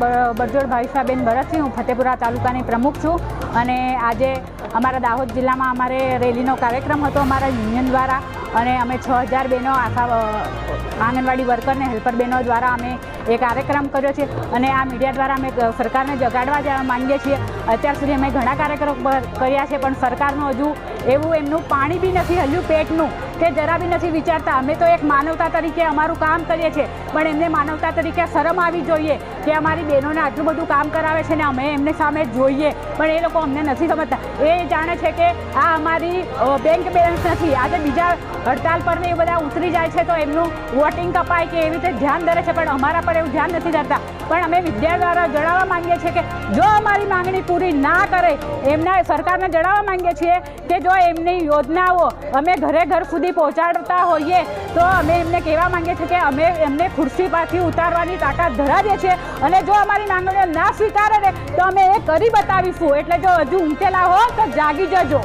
બરજોડ ભાવિસાબેન ભરતસિંહ હું ફતેપુરા તાલુકાની પ્રમુખ છું. અને આજે અમારા દાહોદ જિલ્લામાં અમારે રેલીનો કાર્યક્રમ હતો અમારા યુનિયન દ્વારા અને અમે છ હજાર બહેનો આખા આંગણવાડી વર્કરને હેલ્પર બહેનો દ્વારા અમે એ કાર્યક્રમ કર્યો છે અને આ મીડિયા દ્વારા અમે સરકારને જગાડવા માંગીએ છીએ. અત્યાર સુધી અમે ઘણા કાર્યક્રમો કર્યા છે પણ સરકારનું હજુ એવું એમનું પાણી બી નથી હલ્યું પેટનું કે જરા બી નથી વિચારતા. અમે તો એક માનવતા તરીકે અમારું કામ કરીએ છીએ, પણ એમને માનવતા તરીકે શરમ આવી જોઈએ કે અમારી બહેનોને આટલું બધું કામ કરાવે છે ને અમે એમને સામે જોઈએ. પણ એ લોકો અમને નથી સમજતા. એ જાણે છે કે આ અમારી બેંક બેલેન્સ નથી. આજે બીજા હડતાલ પર ને એ બધા ઉતરી જાય છે તો એમનું વોટિંગ કપાય કે એવી રીતે ધ્યાન ધરે છે. પણ અમારા પર એવું ધ્યાન નથી ધરતા. પણ અમે વિદ્યા દ્વારા જણાવવા માંગીએ છીએ કે જો અમારી માંગણી પૂરી ના કરે, એમના સરકારને જણાવવા માંગીએ છીએ કે જો એમની યોજનાઓ અમે ઘરે ઘર સુધી પહોંચાડતા હોઈએ, તો અમે એમને કહેવા માંગીએ છીએ કે અમે એમને ખુરશી પાછી ઉતારવાની તાકાત ધરાવીએ છીએ અને જો અમારી માંગણીઓ ના સ્વીકારે તો અમે એ કરી બતાવીશું. એટલે જો હજુ ઊંચેલા હો તો જાગી જજો.